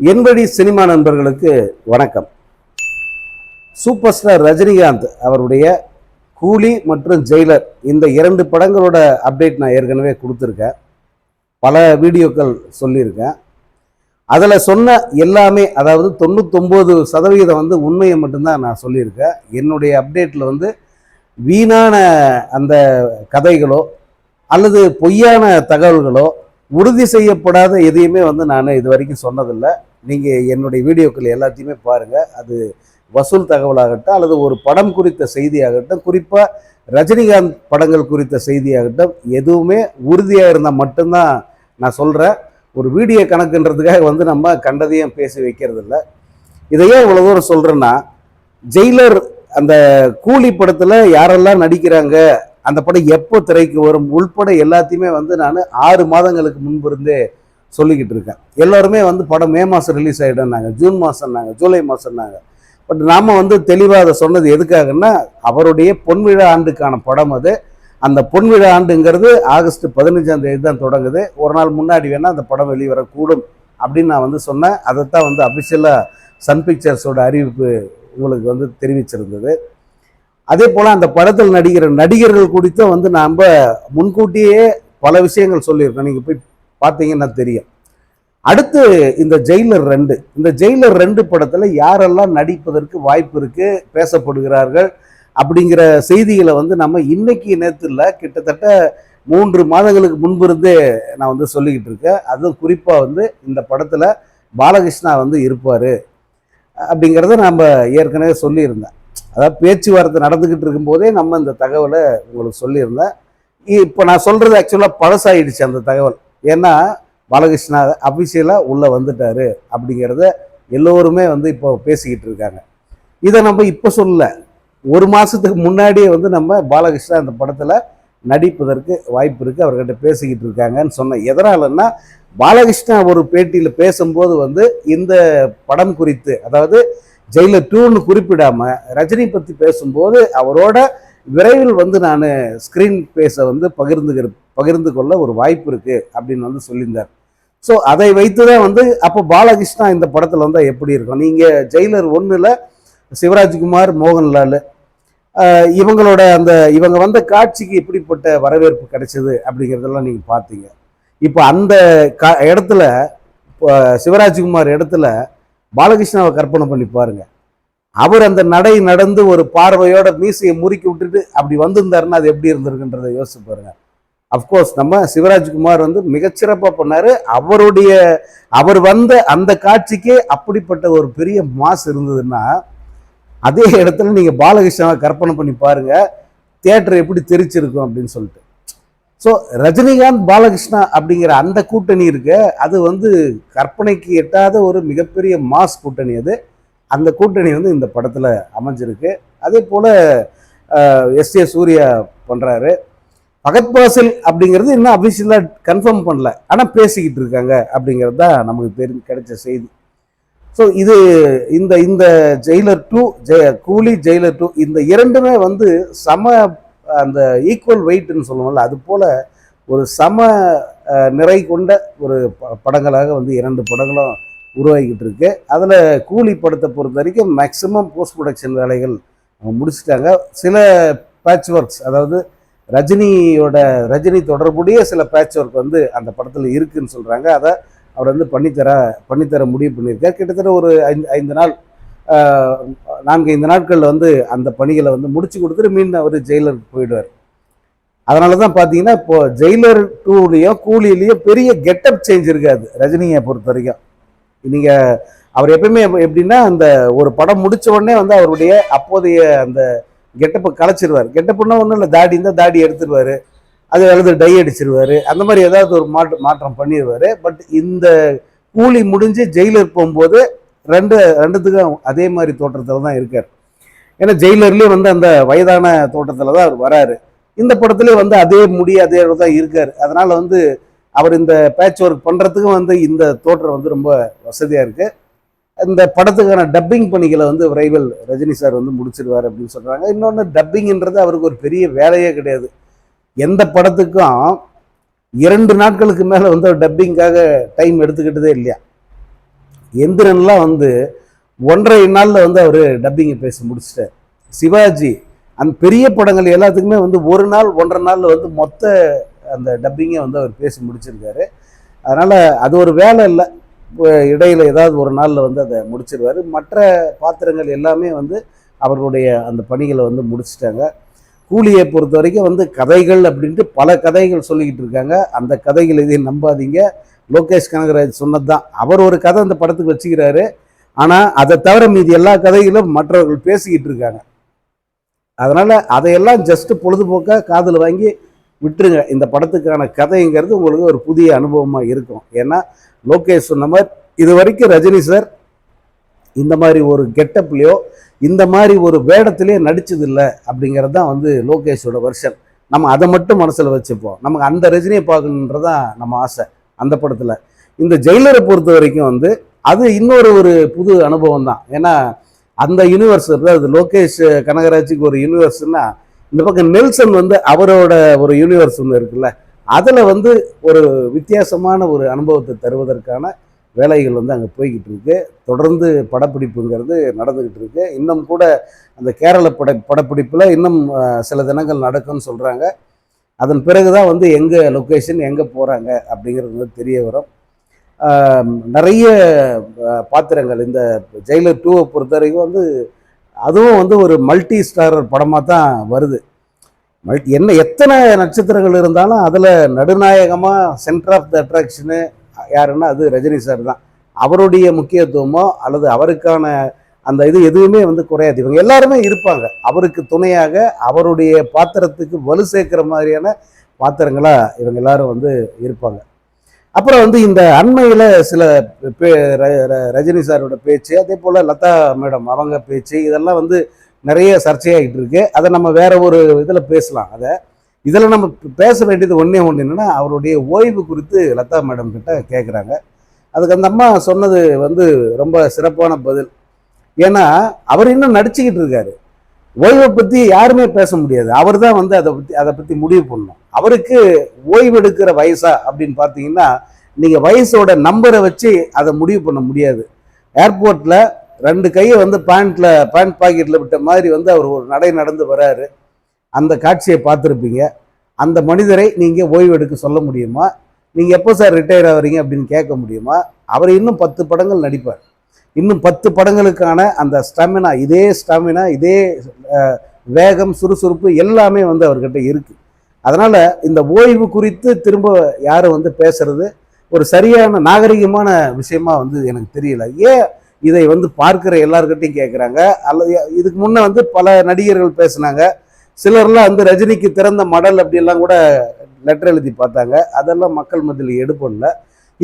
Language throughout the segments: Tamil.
என்படி சினிமா நண்பர்களுக்கு வணக்கம். சூப்பர் ஸ்டார் ரஜினிகாந்த் அவருடைய கூலி மற்றும் ஜெயிலர் இந்த இரண்டு படங்களோட அப்டேட் நான் ஏற்கனவே கொடுத்துருக்கேன். பல வீடியோக்கள் சொல்லியிருக்கேன். அதில் சொன்ன எல்லாமே அதாவது தொண்ணூத்தொம்பது சதவிகிதம் வந்து உண்மையை மட்டும்தான் நான் சொல்லியிருக்கேன். என்னுடைய அப்டேட்டில் வந்து வீணான அந்த கதைகளோ அல்லது பொய்யான தகவல்களோ உறுதி செய்யப்படாத எதையுமே வந்து நான் இது வரைக்கும் சொன்னதில்லை. நீங்கள் என்னுடைய வீடியோக்கள் எல்லாத்தையுமே பாருங்கள் அது வசூல் தகவலாகட்டும் அல்லது ஒரு படம் குறித்த செய்தியாகட்டும் குறிப்பாக ரஜினிகாந்த் படங்கள் குறித்த செய்தியாகட்டும் எதுவுமே உறுதியாக இருந்தால் மட்டும்தான் நான் சொல்கிறேன் ஒரு வீடியோ கணக்குன்றதுக்காக வந்து நம்ம கண்டதையும் பேசி வைக்கிறது இல்லை இதையே இவ்வளோ தூரம் சொல்கிறேன்னா ஜெயிலர் அந்த கூலி படத்தில் யாரெல்லாம் நடிக்கிறாங்க அந்த படம் எப்போ திரைக்கு வரும் உள்பட எல்லாத்தையுமே வந்து நான் ஆறு மாதங்களுக்கு முன்பு இருந்தே சொல்லிக்கிட்டு இருக்கேன். எல்லாருமே வந்து படம் மே மாதம் ரிலீஸ் ஆகிடும்னாங்க ஜூன் மாதம்னாங்க ஜூலை மாதம்னாங்க பட் நாம் வந்து தெளிவாக அதை சொன்னது எதுக்காகன்னா அவருடைய பொன்விழா ஆண்டுக்கான படம் அது. அந்த பொன்விழா ஆண்டுங்கிறது ஆகஸ்ட் பதினஞ்சாம் தேதி தான் தொடங்குது. ஒரு நாள் முன்னாடி வேணால் அந்த படம் வெளிவரக்கூடும் அப்படின்னு நான் வந்து சொன்னேன். அதைத்தான் வந்து அபிஷியலாக சன் பிக்சர்ஸோட அறிவிப்பு உங்களுக்கு வந்து தெரிவிச்சிருந்தது. அதே போல் அந்த படத்தில் நடிக்கிற நடிகர்கள் குறித்தும் வந்து நாம் முன்கூட்டியே பல விஷயங்கள் சொல்லியிருக்கோம். நீங்கள் போய் பார்த்தீங்கன்னா தெரியும். அடுத்து இந்த ஜெயிலர் ரெண்டு. இந்த ஜெயிலர் ரெண்டு படத்தில் யாரெல்லாம் நடிப்பதற்கு வாய்ப்பு இருக்குது பேசப்படுகிறார்கள் அப்படிங்கிற செய்திகளை வந்து நம்ம இன்னைக்கு நேரத்தில் கிட்டத்தட்ட மூன்று மாதங்களுக்கு முன்பு இருந்தே நான் வந்து சொல்லிக்கிட்டு இருக்கேன். அதுவும் குறிப்பாக வந்து இந்த படத்தில் பாலகிருஷ்ணா வந்து இருப்பார் அப்படிங்கிறத நம்ம ஏற்கனவே சொல்லியிருந்தேன். அதாவது பேச்சுவார்த்தை நடந்துக்கிட்டு இருக்கும்போதே நம்ம இந்த தகவலை உங்களுக்கு சொல்லியிருந்தேன் இப்போ நான் சொல்கிறது ஆக்சுவலாக பழசாயிடுச்சு அந்த தகவல். ஏன்னா பாலகிருஷ்ணா அபிஷியலாக உள்ளே வந்துட்டார் அப்படிங்கிறத எல்லோருமே வந்து இப்போ பேசிக்கிட்டு இருக்காங்க. இதை நம்ம இப்போ சொல்ல ஒரு மாதத்துக்கு முன்னாடியே வந்து நம்ம பாலகிருஷ்ணா அந்த படத்தில் நடிப்பதற்கு வாய்ப்பு இருக்குது அவர்கிட்ட பேசிக்கிட்டு இருக்காங்கன்னு சொன்னேன். எதனாலன்னா பாலகிருஷ்ணா ஒரு பேட்டியில் பேசும்போது வந்து இந்த படம் குறித்து அதாவது ஜெயிலர் டூன்னு குறிப்பிடாம ரஜினி பற்றி பேசும்போது அவரோட விரைவில் வந்து நான் ஸ்க்ரீன் பேஸை வந்து பகிர்ந்துக்கிற பகிர்ந்து கொள்ள ஒரு வாய்ப்பு இருக்குது அப்படின்னு வந்து சொல்லியிருந்தார். ஸோ அதை வைத்து தான் வந்து அப்போ பாலகிருஷ்ணா இந்த படத்தில் வந்தால் எப்படி இருக்கும்? நீங்கள் ஜெயிலர் ஒன்றில் சிவராஜ்குமார் மோகன்லால் இவங்களோட அந்த இவங்க வந்த காட்சிக்கு எப்படிப்பட்ட வரவேற்பு கிடைச்சது அப்படிங்கிறதெல்லாம் நீங்கள் பார்த்தீங்க. இப்போ அந்த கா இடத்துல இப்போ சிவராஜ்குமார் இடத்துல பாலகிருஷ்ணாவை கற்பனை பண்ணி பாருங்க. அவர் அந்த நடை நடந்து ஒரு பார்வையோட மீசையை முறுக்கி விட்டுட்டு அப்படி வந்திருந்தாருன்னா அது எப்படி இருந்திருக்குன்றதை யோசிச்சு பாருங்க. அஃப்கோர்ஸ் நம்ம சிவராஜ்குமார் வந்து மிகச்சிறப்பாக பண்ணார். அவருடைய அவர் வந்த அந்த காட்சிக்கே அப்படிப்பட்ட ஒரு பெரிய மாஸ் இருந்ததுன்னா அதே இடத்துல நீங்கள் பாலகிருஷ்ணாவை கற்பனை பண்ணி பாருங்கள் தேட்டர் எப்படி தெரிச்சிருக்கும் அப்படின்னு சொல்லிட்டு. ஸோ ரஜினிகாந்த் பாலகிருஷ்ணா அப்படிங்கிற அந்த கூட்டணி இருக்கு. அது வந்து கற்பனைக்கு எட்டாத ஒரு மிகப்பெரிய மாஸ் கூட்டணி அது. அந்த கூட்டணி வந்து இந்த படத்தில் அமைஞ்சிருக்கு. அதே போல் எஸ் ஏ சூர்யா பண்ணுறாரு பகத் பாசில் அப்படிங்கிறது இன்னும் அபிஷியலாக கன்ஃபார்ம் பண்ணல. ஆனால் பேசிக்கிட்டு இருக்காங்க அப்படிங்கிறது தான் நமக்கு தெரி கிடைச்ச செய்தி. ஸோ இது இந்த இந்த ஜெயிலர் டூ ஜெய கூலி ஜெயிலர் டூ இந்த இரண்டுமே வந்து சம அந்த ஈக்குவல் வெயிட்னு சொல்லுவோம்ல அது போல் ஒரு சம நிறை கொண்ட ஒரு படங்களாக வந்து இரண்டு படங்களும் உருவாகிக்கிட்டு இருக்கு. அதில் கூலி படத்தை பொறுத்த வரைக்கும் மேக்ஸிமம் போஸ்ட் ப்ரொடக்ஷன் வேலைகள் அவங்க முடிச்சிட்டாங்க. சில பேட்ச் ஒர்க்ஸ் அதாவது ரஜினியோட ரஜினி தொடர்புடைய சில பேட்ச் ஒர்க் வந்து அந்த படத்தில் இருக்குதுன்னு சொல்கிறாங்க அதை அவர் வந்து பண்ணித்தர பண்ணித்தர முடிவு பண்ணியிருக்கார். கிட்டத்தட்ட ஒரு ஐந்து ஐந்து நாள் நான்கு ஐந்து நாட்களில் வந்து அந்த பணிகளை வந்து முடிச்சு கொடுத்துட்டு மீண்டும் அவர் ஜெயிலருக்கு போயிடுவார். அதனால தான் பார்த்தீங்கன்னா இப்போ ஜெயிலர் டூலேயும் கூலியிலையும் பெரிய கெட்டப் சேஞ்ச் இருக்காது ரஜினியை பொறுத்த வரைக்கும். நீங்கள் அவர் எப்பயுமே எப்படின்னா அந்த ஒரு படம் முடித்த உடனே வந்து அவருடைய அப்போதைய அந்த கெட்டப்பை கலைச்சிருவார். கெட்டப்புன்னா ஒன்றும் இல்லை தாடி இருந்தால் தாடி எடுத்துருவாரு. அது அல்லது டை அடிச்சிருவாரு. அந்த மாதிரி ஏதாவது ஒரு மாற்று மாற்றம் பண்ணிடுவார் பட் இந்த கூலி முடிஞ்சு ஜெயிலர் போகும்போது ரெண்டு ரெண்டுத்துக்கும் அதே மாதிரி தோற்றத்தில் தான் இருக்கார். ஏன்னா ஜெயிலர்லேயும் வந்து அந்த வயதான தோட்டத்தில் தான் அவர் வராரு. இந்த படத்துலேயும் வந்து அதே முடி அதே தான் இருக்கார். அதனால் வந்து அவர் இந்த பேட்ச் ஒர்க் பண்ணுறதுக்கும் வந்து இந்த தோற்றம் வந்து ரொம்ப வசதியாக இருக்குது இந்த படத்துக்கான டப்பிங் பணிகளை வந்து விரைவில் ரஜினி சார் வந்து முடிச்சிருவார் அப்படின்னு சொல்கிறாங்க இன்னொன்று டப்பிங்ன்றது அவருக்கு ஒரு பெரிய வேலையே கிடையாது. எந்த படத்துக்கும் இரண்டு நாட்களுக்கு மேலே வந்து அவர் டப்பிங்காக டைம் எடுத்துக்கிட்டதே இல்லையா? எந்திரன்லாம் வந்து ஒன்றரை நாளில் வந்து அவர் டப்பிங்கை பேசி முடிச்சிட்டார். சிவாஜி அந்த பெரிய படங்கள் எல்லாத்துக்குமே வந்து ஒரு நாள் ஒன்றரை நாளில் வந்து மொத்த அந்த டப்பிங்கை வந்து அவர் பேசி முடிச்சிருக்காரு. அதனால் அது ஒரு வேலை இல்லை. இடையில் ஏதாவது ஒரு நாளில் வந்து அதை முடிச்சிருவார். மற்ற பாத்திரங்கள் எல்லாமே வந்து அவர்களுடைய அந்த பணிகளை வந்து முடிச்சிட்டாங்க. கூலியை பொறுத்த வரைக்கும் வந்து கதைகள் அப்படின்ட்டு பல கதைகள் சொல்லிக்கிட்டு இருக்காங்க. அந்த கதைகள் இதையும் நம்பாதீங்க. லோகேஷ் கனகராஜ் சொன்னது தான் அவர் ஒரு கதை அந்த படத்துக்கு வச்சுக்கிறாரு. ஆனால் அதை தவிர மீதி எல்லா கதைகளும் மற்றவர்கள் பேசிக்கிட்டு இருக்காங்க. அதனால் அதையெல்லாம் ஜஸ்ட் பொழுதுபோக்காக காதில் வாங்கி விட்டுருங்க. இந்த படத்துக்கான கதைங்கிறது உங்களுக்கு ஒரு புதிய அனுபவமாக இருக்கும். ஏன்னா லோகேஷ் சொன்ன மாதிரி இது வரைக்கும் ரஜினி சார் இந்த மாதிரி ஒரு கெட்டப்லையோ இந்த மாதிரி ஒரு வேடத்திலே நடிச்சதில்லை அப்படிங்கிறது தான் வந்து லோகேஷோட வருஷன் நம்ம அதை மட்டும் மனசில் வச்சுப்போம். நமக்கு அந்த ரஜினியை பார்க்கணுன்றதான் நம்ம ஆசை. அந்த படத்தில். இந்த ஜெயிலரை பொறுத்த வரைக்கும் வந்து அது இன்னொரு ஒரு புது அனுபவம் தான் ஏன்னா அந்த யூனிவர்ஸ் அதாவது லோகேஷ் கனகராஜுக்கு ஒரு யூனிவர்ஸ்னா இந்த பக்கம் நெல்சன் வந்து அவரோட ஒரு யூனிவர்ஸ் ஒன்று இருக்குல்ல அதில் வந்து ஒரு வித்தியாசமான ஒரு அனுபவத்தை தருவதற்கான வேலைகள் வந்து அங்கே போய்கிட்டு இருக்கு தொடர்ந்து படப்பிடிப்புங்கிறது நடந்துக்கிட்டு இருக்கு இன்னும் கூட அந்த கேரள பட படப்பிடிப்பில் இன்னும் சில தினங்கள் நடக்கும்னு சொல்கிறாங்க அதன் பிறகு தான் வந்து எங்கே லொக்கேஷன் எங்கே போகிறாங்க அப்படிங்கிறது வந்து தெரிய வரும். நிறைய பாத்திரங்கள் இந்த ஜெயிலர் டூவை பொறுத்த வரைக்கும் வந்து அதுவும் வந்து ஒரு மல்டி ஸ்டாரர் படமாக தான் வருது. மல்டி என்ன எத்தனை நட்சத்திரங்கள் இருந்தாலும் அதில் நடுநாயகமாக சென்டர் ஆஃப் த அட்ராக்ஷனு யாருன்னா அது ரஜினி சார் தான். அவருடைய முக்கியத்துவமோ அல்லது அவருக்கான அந்த இது எதுவுமே வந்து குறையாது. இவங்க எல்லாருமே இருப்பாங்க. அவருக்கு துணையாக அவருடைய பாத்திரத்துக்கு வலு சேர்க்குற மாதிரியான பாத்திரங்களாக இவங்க எல்லாரும் வந்து இருப்பாங்க. அப்புறம் வந்து இந்த அண்மையில் சில பே- ர- ர- ரஜினி சாரோட பேச்சு அதே போல் லதா மேடம் அவங்க பேச்சு இதெல்லாம் வந்து நிறைய சர்ச்சையாகிட்டு இருக்கு. அதை நம்ம வேற ஒரு இதில் பேசலாம். அதை இதில் நம்ம பேச வேண்டியது ஒன்றே ஒன்று என்னென்னா அவருடைய ஓய்வு குறித்து லதா மேடம் கிட்ட கேட்குறாங்க அதுக்கு அந்த அம்மா சொன்னது வந்து ரொம்ப சிறப்பான பதில். ஏன்னா அவர் இன்னும் நடிச்சுக்கிட்டு இருக்காரு. ஓய்வை பற்றி யாருமே பேச முடியாது. அவர் தான் வந்து அதை பற்றி அதை பற்றி முடிவு பண்ணணும். அவருக்கு ஓய்வு எடுக்கிற வயசா அப்படின்னு பார்த்தீங்கன்னா நீங்கள் வயசோட நம்பரை வச்சு அதை முடிவு பண்ண முடியாது. ஏர்போர்ட்டில் ரெண்டு கையை வந்து பேண்ட்டில் பேண்ட் பாக்கெட்டில் விட்ட மாதிரி வந்து அவர் ஒரு நடை நடந்து வராரு. அந்த காட்சியை பார்த்துருப்பீங்க. அந்த மனிதரை நீங்கள் ஓய்வு எடுக்க சொல்ல முடியுமா? நீங்கள் எப்போ சார் ரிட்டையர் ஆகுறீங்க அப்படின்னு கேட்க முடியுமா? அவர் இன்னும் பத்து படங்கள் நடிப்பார். இன்னும் பத்து படங்களுக்கான அந்த ஸ்டாமினா இதே ஸ்டாமினா இதே வேகம் சுறுசுறுப்பு எல்லாமே வந்து அவர்கிட்ட இருக்குது அதனால் இந்த ஓய்வு குறித்து திரும்ப யாரும் வந்து பேசுறது ஒரு சரியான நாகரிகமான விஷயமா வந்து எனக்கு தெரியல. ஏன் இதை வந்து பார்க்குற எல்லார்கிட்டையும் கேட்குறாங்க அல்லது இதுக்கு முன்னே வந்து பல நடிகர்கள் பேசுனாங்க சிலர்லாம் வந்து ரஜினிக்கு திறந்த மடல் அப்படியெல்லாம் கூட லெட்டர் எழுதி பார்த்தாங்க அதெல்லாம் மக்கள் மத்தியில் எடுப்படல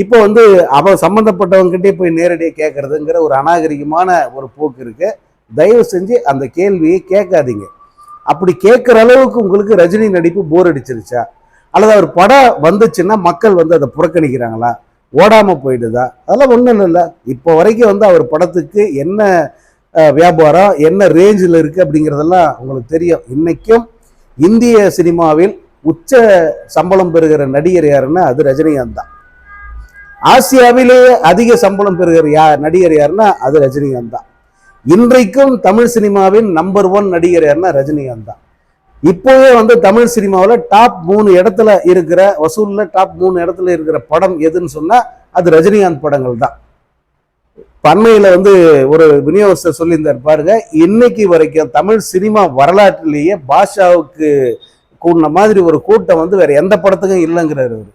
இப்போ வந்து அவ சம்மந்தப்பட்டவங்ககிட்டே போய் நேரடியாக கேட்கறதுங்கிற ஒரு அநாகரிகமான ஒரு போக்கு இருக்குது தயவு செஞ்சு அந்த கேள்வியை கேட்காதீங்க. அப்படி கேட்குற அளவுக்கு உங்களுக்கு ரஜினி நடிப்பு போர் அடிச்சிருச்சா? அல்லது அவர் படம் வந்துச்சுன்னா மக்கள் வந்து அதை புறக்கணிக்கிறாங்களா? ஓடாமல் போயிடுதா? அதெல்லாம் ஒன்றும் இல்லை. இப்போ வரைக்கும் வந்து அவர் படத்துக்கு என்ன வியாபாரம் என்ன ரேஞ்சில் இருக்குது அப்படிங்கிறதெல்லாம் உங்களுக்கு தெரியும். இன்றைக்கும் இந்திய சினிமாவில் உச்ச சம்பளம் பெறுகிற நடிகர் யாருன்னா அது ரஜினிகாந்த் தான். ஆசியாவிலேயே அதிக சம்பளம் பெறுகிற யார் நடிகர் யாருன்னா அது ரஜினிகாந்த் தான். இன்றைக்கும் தமிழ் சினிமாவின் நம்பர் ஒன் நடிகர் யாருன்னா ரஜினிகாந்த் தான். இப்போவே வந்து தமிழ் சினிமாவில் டாப் மூணு இடத்துல இருக்கிற வசூலில் டாப் மூணு இடத்துல இருக்கிற படம் எதுன்னு சொன்னால் அது ரஜினிகாந்த் படங்கள் தான். பண்மையில் வந்து ஒரு விநியோகஸ்தர் சொல்லியிருந்தார் பாருங்க இன்னைக்கு வரைக்கும் தமிழ் சினிமா வரலாற்றிலேயே பாஷாவுக்கு கூடின மாதிரி ஒரு கூட்டம் வந்து வேற எந்த படத்துக்கும் இல்லைங்கிறார் அவர்.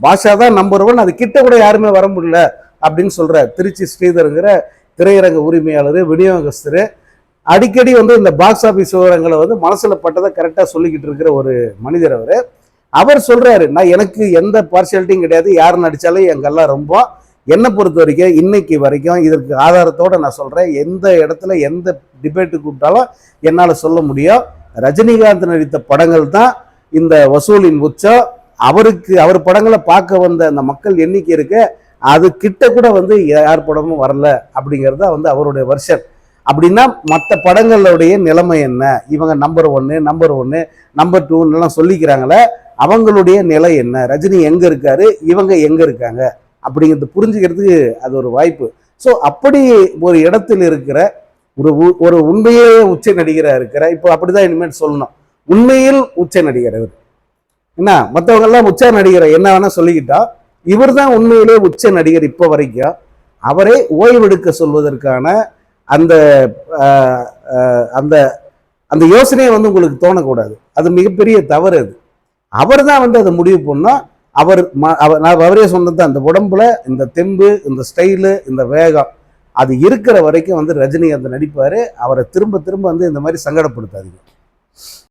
பாஷா தான் நம்பர் ஒன் அது கிட்ட கூட யாருமே வர முடியல அப்படின்னு சொல்கிற திருச்சி ஸ்ரீதருங்கிற திரையரங்க உரிமையாளர் விநியோகஸ்தர் அடிக்கடி வந்து இந்த பாக்ஸ் ஆஃபீஸ் விவரங்களை வந்து மனசில் பட்டதை கரெக்டாக சொல்லிக்கிட்டு இருக்கிற ஒரு மனிதர் அவர். அவர் சொல்கிறாரு நான் எனக்கு எந்த பார்ஷியாலிட்டியும் கிடையாது. யார் நடித்தாலும் எங்கெல்லாம் ரொம்ப. என்னை பொறுத்த வரைக்கும் இன்னைக்கு வரைக்கும் இதற்கு ஆதாரத்தோடு நான் சொல்கிறேன் எந்த இடத்துல எந்த டிபேட்டு கூப்பிட்டாலும் என்னால் சொல்ல முடியும். ரஜினிகாந்த் நடித்த படங்கள் தான் இந்த வசூலின் உச்சம். அவருக்கு அவர் படங்களை பார்க்க வந்த அந்த மக்கள் எண்ணிக்கை இருக்க அது கிட்ட கூட வந்து யார் படமும் வரல அப்படிங்கிறது தான் வந்து அவருடைய வருஷன் அப்படின்னா மற்ற படங்களுடைய நிலைமை என்ன? இவங்க நம்பர் ஒன்று நம்பர் ஒன்று நம்பர் டூன்னு எல்லாம் சொல்லிக்கிறாங்களே அவங்களுடைய நிலை என்ன? ரஜினி எங்கே இருக்காரு? இவங்க எங்கே இருக்காங்க? அப்படிங்கிறது புரிஞ்சுக்கிறதுக்கு அது ஒரு வாய்ப்பு. ஸோ அப்படி ஒரு இடத்தில் இருக்கிற ஒரு உ- ஒரு உண்மையே உச்ச நடிகராக இருக்கிற இப்போ அப்படி தான் இனிமேல் சொல்லணும். உண்மையில் உச்ச நடிகர் என்ன மற்றவங்கெல்லாம் உச்ச நடிகரை? என்ன வேணால் சொல்லிக்கிட்டா இவர் தான் உண்மையிலேயே உச்ச நடிகர் இப்போ வரைக்கும். அவரே ஓய்வெடுக்க சொல்வதற்கான அந்த அந்த அந்த யோசனையை வந்து உங்களுக்கு தோணக்கூடாது. அது மிகப்பெரிய தவறு அது. அவர் தான் வந்து அதை முடிவு பண்ணால் அவர் ம- அவர் நான் அவரே சொன்னது அந்த உடம்புல இந்த தெம்பு இந்த ஸ்டைலு இந்த வேகம் அது இருக்கிற வரைக்கும் வந்து ரஜினி அந்த அவரை திரும்ப திரும்ப வந்து இந்த மாதிரி சங்கடப்படுத்தாதீங்க.